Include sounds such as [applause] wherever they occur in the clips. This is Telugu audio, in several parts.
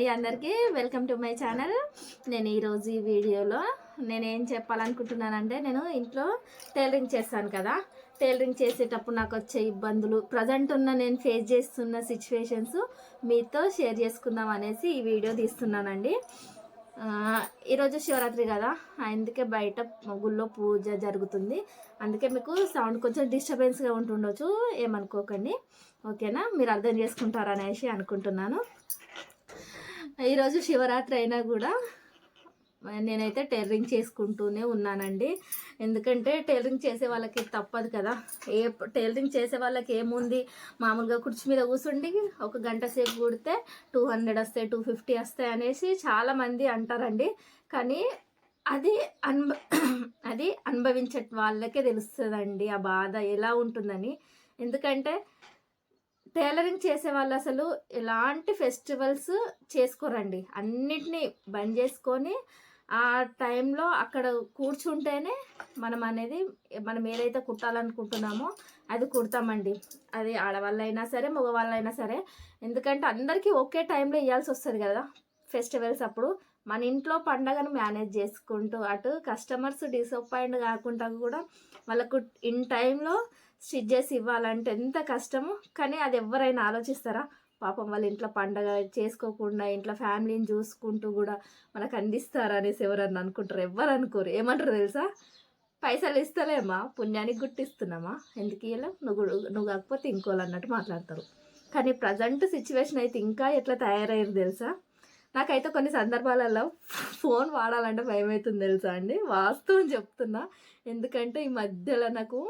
అండి అందరికీ. వెల్కమ్ టు మై ఛానల్ నేను ఈరోజు ఈ వీడియోలో నేను ఏం చెప్పాలనుకుంటున్నానంటే నేను ఇంట్లో టైలరింగ్ చేస్తాను కదా. టైలరింగ్ చేసేటప్పుడు నాకు వచ్చే ఇబ్బందులు ప్రజెంట్ ఉన్న నేను ఫేస్ చేస్తున్న సిచ్యువేషన్స్ మీతో షేర్ చేసుకుందాం అనేసి ఈ వీడియో తీస్తున్నానండి. ఈరోజు శివరాత్రి కదా అందుకే బయట గుళ్ళో పూజ జరుగుతుంది. అందుకే మీకు సౌండ్ కొంచెం డిస్టర్బెన్స్గా ఉంటుండొచ్చు ఏమనుకోకండి. ఓకేనా? మీరు అర్థం చేసుకుంటారు అనేసి అనుకుంటున్నాను. ఈరోజు శివరాత్రి అయినా కూడా నేనైతే టైలరింగ్ చేసుకుంటూనే ఉన్నానండి. ఎందుకంటే టైలరింగ్ చేసే వాళ్ళకి తప్పదు కదా. ఏ టైలరింగ్ చేసే వాళ్ళకి ఏముంది? మామూలుగా కుర్చీ మీద కూర్చుండి ఒక గంట సేపు కుడితే టూ హండ్రెడ్ వస్తాయి టూ ఫిఫ్టీ వస్తాయి అనేసి చాలామంది అంటారండి. కానీ అది అన్భ అది అనుభవించే వాళ్ళకే తెలుస్తుందండి ఆ బాధ ఎలా ఉంటుందని. ఎందుకంటే టైలరింగ్ చేసే వాళ్ళు అసలు ఎలాంటి ఫెస్టివల్స్ చేసుకోరండి. అన్నిటినీ బంద్ చేసుకొని ఆ టైంలో అక్కడ కూర్చుంటేనే మనం అనేది మనం ఏదైతే కుట్టాలనుకుంటున్నామో అది కుడతామండి. అది ఆడవాళ్ళైనా సరే మగవాళ్ళైనా సరే. ఎందుకంటే అందరికీ ఒకే టైంలో ఇవ్వాల్సి వస్తుంది కదా ఫెస్టివల్స్ అప్పుడు. మన ఇంట్లో పండగను మేనేజ్ చేసుకుంటూ అటు కస్టమర్స్ డిసప్పాయింట్ కాకుండా కూడా వాళ్ళకు ఇన్ టైంలో స్టిచ్ చేసి ఇవ్వాలంటే ఎంత కష్టము కానీ అది ఎవరైనా ఆలోచిస్తారా? పాపం వాళ్ళ ఇంట్లో పండగ చేసుకోకుండా ఇంట్లో ఫ్యామిలీని చూసుకుంటూ కూడా మనకు అందిస్తారా అనేసి ఎవరన్నా అనుకుంటారు? ఎవరు అనుకోరు. ఏమంటారు తెలుసా? పైసలు ఇస్తలేమా? పుణ్యానికి గుట్టిస్తున్నామా ఎందుకు ఇవ్వలేం నువ్వు నువ్వు కాకపోతే ఇంకోళ్ళు అన్నట్టు మాట్లాడతారు. కానీ ప్రజెంట్ సిచ్యువేషన్ అయితే ఇంకా ఎట్లా తయారయ్యారు తెలుసా? నాకైతే కొన్ని సందర్భాలలో ఫోన్ వాడాలంటే భయం అవుతుంది తెలుసా అండి? వాస్తవం చెప్తున్నా. ఎందుకంటే ఈ మధ్యలో నాకు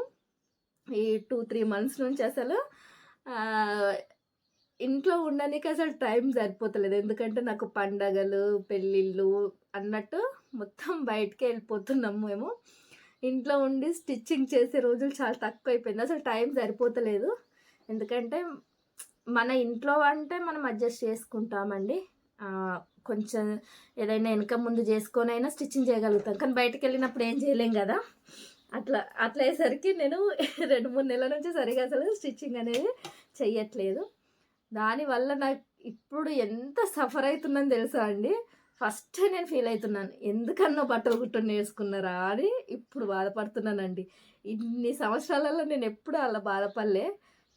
ఈ టూ త్రీ మంత్స్ నుంచి అసలు ఇంట్లో ఉండడానికి అసలు టైం సరిపోతలేదు. ఎందుకంటే నాకు పండగలు పెళ్ళిళ్ళు అన్నట్టు మొత్తం బయటకే వెళ్ళిపోతున్నాము మేము. ఇంట్లో ఉండి స్టిచ్చింగ్ చేసే రోజులు చాలా తక్కువ అయిపోయింది అసలు టైం సరిపోతలేదు. ఎందుకంటే మన ఇంట్లో అంటే మనం అడ్జస్ట్ చేసుకుంటామండి. కొంచెం ఏదైనా వెనక ముందు చేసుకొని అయినా స్టిచ్చింగ్ చేయగలుగుతాం. కానీ బయటకు వెళ్ళినప్పుడు ఏం చేయలేం కదా. అట్లా అట్లా అయ్యేసరికి నేను [laughs] రెండు మూడు నెలల నుంచి సరిగా అసలు స్టిచ్చింగ్ అనేది చెయ్యట్లేదు. దానివల్ల నాకు ఇప్పుడు ఎంత సఫర్ అవుతుందని తెలుసా అండి? ఫస్ట్ నేను ఫీల్ అవుతున్నాను. ఎందుకన్నా బట్టలు కుట్టడం నేర్చుకున్నారా అని ఇప్పుడు బాధపడుతున్నానండి. ఇన్ని సంవత్సరాలలో నేను ఎప్పుడు అలా బాధపడలే.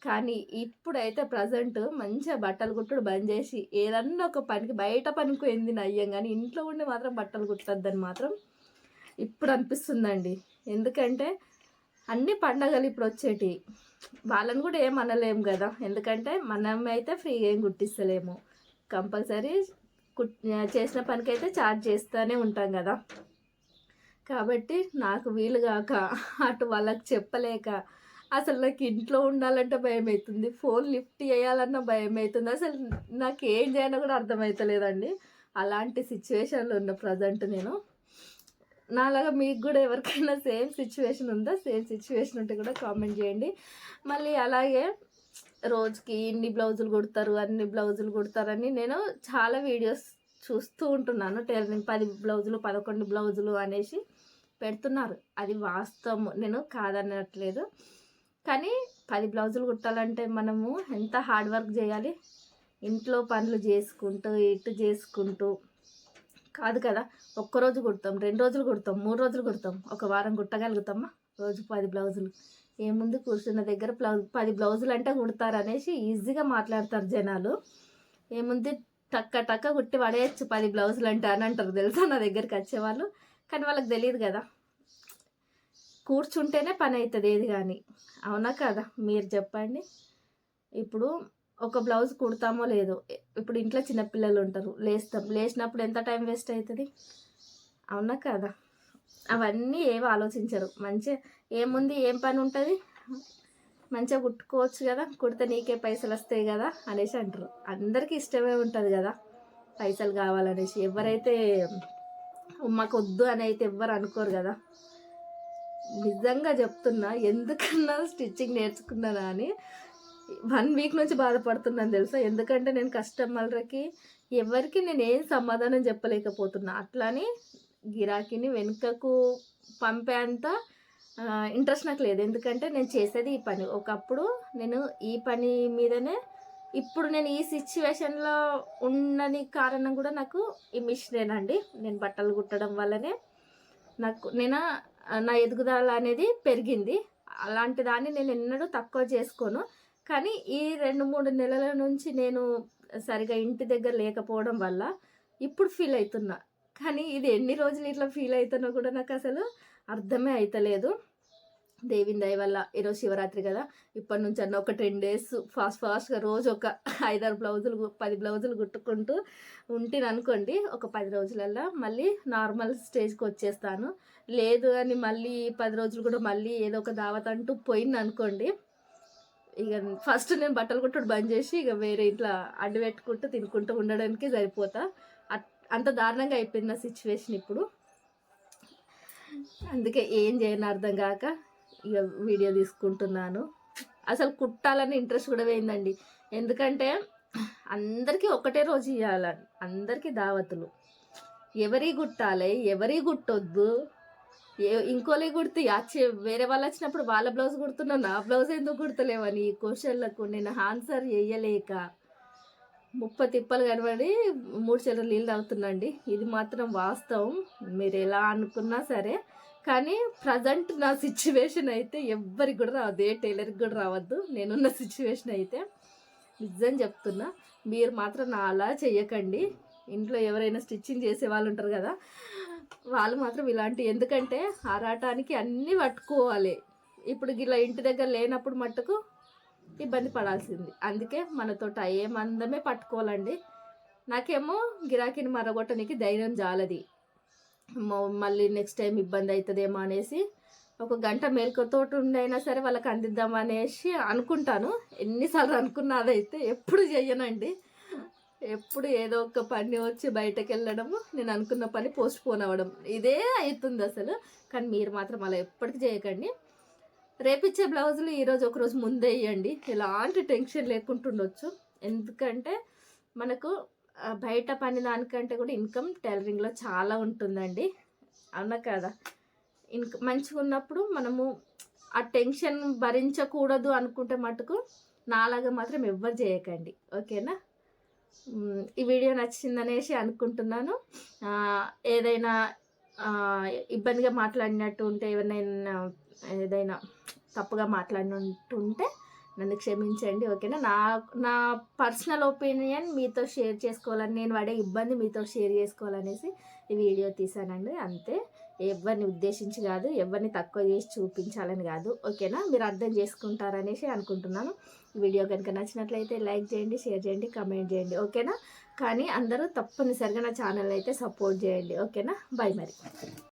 కానీ ఇప్పుడైతే ప్రజెంట్ మంచిగా బట్టలు కుట్టుడు బంద్ చేసి ఏదన్నా ఒక పనికి బయట పనికి పోయింది నయ్యం. కానీ ఇంట్లో ఉండి మాత్రం బట్టలు కుట్టద్దని మాత్రం ఇప్పుడు అనిపిస్తుందండి ఎందుకంటే అన్ని పండగలు ఇప్పుడు వచ్చేటి వాళ్ళని కూడా ఏం అనలేము కదా. ఎందుకంటే మనం అయితే ఫ్రీగా ఏం కుట్టిస్తలేము కంపల్సరీ కుట్ చేసిన పనికైతే ఛార్జ్ చేస్తూనే ఉంటాం కదా. కాబట్టి నాకు వీలు కాక [laughs] అటు వాళ్ళకి చెప్పలేక అసలు నాకు ఇంట్లో ఉండాలంటే భయం అవుతుంది ఫోన్ లిఫ్ట్ చేయాలన్న భయం అవుతుంది అసలు నాకు ఏం చేయాలో కూడా అర్థమవుతలేదండి అలాంటి సిచ్యువేషన్లో ఉన్న ప్రజెంట్ నేను. నాలాగా మీకు కూడా ఎవరికైనా సేమ్ సిచ్యువేషన్ ఉందా? సేమ్ సిచ్యువేషన్ ఉంటే కూడా కామెంట్ చేయండి. మళ్ళీ అలాగే రోజుకి ఇన్ని బ్లౌజులు కుడతారు అన్ని బ్లౌజులు కుడతారని నేను చాలా వీడియోస్ చూస్తూ ఉంటున్నాను. టైలరింగ్ పది బ్లౌజులు పదకొండు బ్లౌజులు అనేసి పెడుతున్నారు. అది వాస్తవం నేను కాదనట్లేదు. కానీ పది బ్లౌజులు కుట్టాలంటే మనము ఎంత హార్డ్ వర్క్ చేయాలి? ఇంట్లో పనులు చేసుకుంటూ ఇటు చేసుకుంటూ కాదు కదా. ఒక్కరోజు కుడతాం రెండు రోజులు కుడతాం మూడు రోజులు కుడతాం. ఒక వారం కుట్టగలుగుతామా? రోజు పది బ్లౌజులు. ఏముంది కూర్చున్న దగ్గర బ్లౌజ్ పది బ్లౌజులు అంటే కుడతారు అనేసి ఈజీగా మాట్లాడతారు జనాలు. ఏముంది టక్క టక్క కుట్టి పడేయచ్చు పది బ్లౌజులు అంటే అని అంటారు తెలుసా నా దగ్గరికి వచ్చేవాళ్ళు. కానీ వాళ్ళకి తెలియదు కదా. కూర్చుంటేనే పని అవుతుంది ఏది కానీ. అవునా కదా? మీరు చెప్పండి. ఇప్పుడు ఒక బ్లౌజ్ కుడతామో లేదో ఇప్పుడు ఇంట్లో చిన్నపిల్లలు ఉంటారు లేస్తాం. లేచినప్పుడు ఎంత టైం వేస్ట్ అవుతుంది? అవునా కదా? అవన్నీ ఏవి ఆలోచించరు. మంచిగా ఏముంది ఏం పని ఉంటుంది? మంచిగా కుట్టుకోవచ్చు కదా కుడితే నీకే పైసలు వస్తాయి కదా అనేసి అంటారు. అందరికీ ఇష్టమే ఉంటుంది కదా పైసలు కావాలనేసి. ఎవరైతే మాకు వద్దు అని అయితే ఎవ్వరు అనుకోరు కదా. నిజంగా చెప్తున్నా ఎందుకన్నా స్టిచ్చింగ్ నేర్చుకున్నానా అని వన్ వీక్ నుంచి బాధపడుతున్నాను తెలుసా? ఎందుకంటే నేను కస్టమర్లకి ఎవరికి నేను ఏం సమాధానం చెప్పలేకపోతున్నా. అట్లానే గిరాకీని వెనుకకు పంపేంత ఇంట్రెస్ట్ నాకు లేదు. ఎందుకంటే నేను చేసేది ఈ పని. ఒకప్పుడు నేను ఈ పని మీదనే ఇప్పుడు నేను ఈ సిచ్యువేషన్లో ఉన్నని కారణం కూడా నాకు ఈ మిషనేనండి. నేను బట్టలు కుట్టడం వల్లనే నాకు నేను నా ఎదుగుదల అనేది పెరిగింది. అలాంటి దాన్ని నేను ఎన్నడూ తక్కువ చేసుకోను. కానీ ఈ రెండు మూడు నెలల నుంచి నేను సరిగా ఇంటి దగ్గర లేకపోవడం వల్ల ఇప్పుడు ఫీల్ అవుతున్నా కానీ ఇది ఎన్ని రోజులు ఇట్లా ఫీల్ అవుతున్నా కూడా నాకు అసలు అర్థమే అవుతలేదు దేవిని దయ వల్ల ఈరోజు శివరాత్రి కదా. ఇప్పటి నుంచి అన్న ఒక టెన్ డేస్ ఫాస్ట్ ఫాస్ట్గా రోజు ఒక ఐదారు బ్లౌజులు పది బ్లౌజులు కుట్టుకుంటూ ఉంటేను అనుకోండి. ఒక పది రోజులల్లో మళ్ళీ నార్మల్ స్టేజ్కి వచ్చేస్తాను. లేదు అని మళ్ళీ పది రోజులు కూడా మళ్ళీ ఏదో ఒక దావత్ అంటూ పోయింది అనుకోండి ఇక ఫస్ట్ నేను బట్టలు కుట్టుడు బంద్ చేసి ఇక వేరే ఇట్లా అడ్డు పెట్టుకుంటూ తినుకుంటూ ఉండడానికి సరిపోతా. అట్- అంత దారుణంగా అయిపోయింది నా సిచ్యువేషన్ ఇప్పుడు. అందుకే ఏం చేయను అర్థం కాక ఇక వీడియో తీసుకుంటున్నాను. అసలు కుట్టాలని ఇంట్రెస్ట్ కూడా పోయిందండి. ఎందుకంటే అందరికీ ఒకటే రోజు ఇవ్వాలని అందరికీ దావతులు. ఎవరి కుట్టాలి ఎవరి గుట్టొద్దు ఇంకోలే కుడితే వేరే వాళ్ళు వచ్చినప్పుడు వాళ్ళ బ్లౌజ్ కుడుతున్నా నా బ్లౌజ్ ఎందుకు కుడతలేవని ఈ క్వశ్చన్లకు నేను ఆన్సర్ చేయలేక ముప్ప తిప్పలు కనబడి మూడు చెల్లెలు నీళ్ళు తాగుతున్నాండి. ఇది మాత్రం వాస్తవం. మీరు ఎలా అనుకున్నా సరే కానీ ప్రజెంట్ నా సిచ్యువేషన్ అయితే ఎవ్వరికి కూడా రావద్దు ఏ టైలర్కి కూడా రావద్దు. నేనున్న సిచ్యువేషన్ అయితే నిజం చెప్తున్నా. మీరు మాత్రం నా అలా చెయ్యకండి. ఇంట్లో ఎవరైనా స్టిచ్చింగ్ చేసే వాళ్ళు ఉంటారు కదా వాళ్ళు మాత్రం ఇలాంటి ఎందుకంటే ఆరాటానికి అన్నీ పట్టుకోవాలి. ఇప్పుడు ఇలా ఇంటి దగ్గర లేనప్పుడు మట్టుకు ఇబ్బంది పడాల్సింది. అందుకే మనతో అయ్యే మందమే పట్టుకోవాలండి. నాకేమో గిరాకీని మరగొట్టడానికి ధైర్యం జాలది. మళ్ళీ నెక్స్ట్ టైం ఇబ్బంది అవుతుందేమో అనేసి ఒక గంట మేల్కొతోటి ఉండైనా సరే వాళ్ళకి అందిద్దాం అనేసి అనుకుంటాను. ఎన్నిసార్లు అనుకున్నా అదైతే ఎప్పుడు చెయ్యనండి. ఎప్పుడు ఏదో ఒక పని వచ్చి బయటకు వెళ్ళడము నేను అనుకున్న పని పోస్ట్ పోన్ అవ్వడం. ఇదే అవుతుంది అసలు. కానీ మీరు మాత్రం అలా ఎప్పటికీ చేయకండి. రేపిచ్చే బ్లౌజులు ఈరోజు ఒకరోజు ముందే వేయండి ఎలాంటి టెన్షన్ లేకుండా ఉండొచ్చు ఎందుకంటే మనకు బయట పని దానికంటే కూడా ఇన్కమ్ టైలరింగ్లో చాలా ఉంటుందండి. అన్న కదా? ఇన్క మంచిగా ఉన్నప్పుడు మనము ఆ టెన్షన్ భరించకూడదు అనుకుంటే మటుకు నాలాగా మాత్రం ఎవ్వరు చేయకండి. ఓకేనా? ఈ వీడియో నచ్చిందనేసి అనుకుంటున్నాను. ఏదైనా ఇబ్బందిగా మాట్లాడినట్టు ఉంటే ఎవరినైనా ఏదైనా తప్పుగా మాట్లాడినట్టుంటే నన్ను క్షమించండి ఓకేనా? నా నా పర్సనల్ ఒపీనియన్ మీతో షేర్ చేసుకోవాలని నేను పడే ఇబ్బంది మీతో షేర్ చేసుకోవాలనేసి ఈ వీడియో తీసానండి అంతే. ఎవరిని ఉద్దేశించి కాదు ఎవరిని తక్కువ చేసి చూపించాలని కాదు. ఓకేనా? మీరు అర్థం చేసుకుంటారనేసి అనుకుంటున్నాను. ఈ వీడియో కనుక నచ్చినట్లయితే లైక్ చేయండి షేర్ చేయండి కమెంట్ చేయండి. ఓకేనా? కానీ అందరూ తప్పనిసరిగా నా ఛానల్ అయితే సపోర్ట్ చేయండి. ఓకేనా? బాయ్ మరి.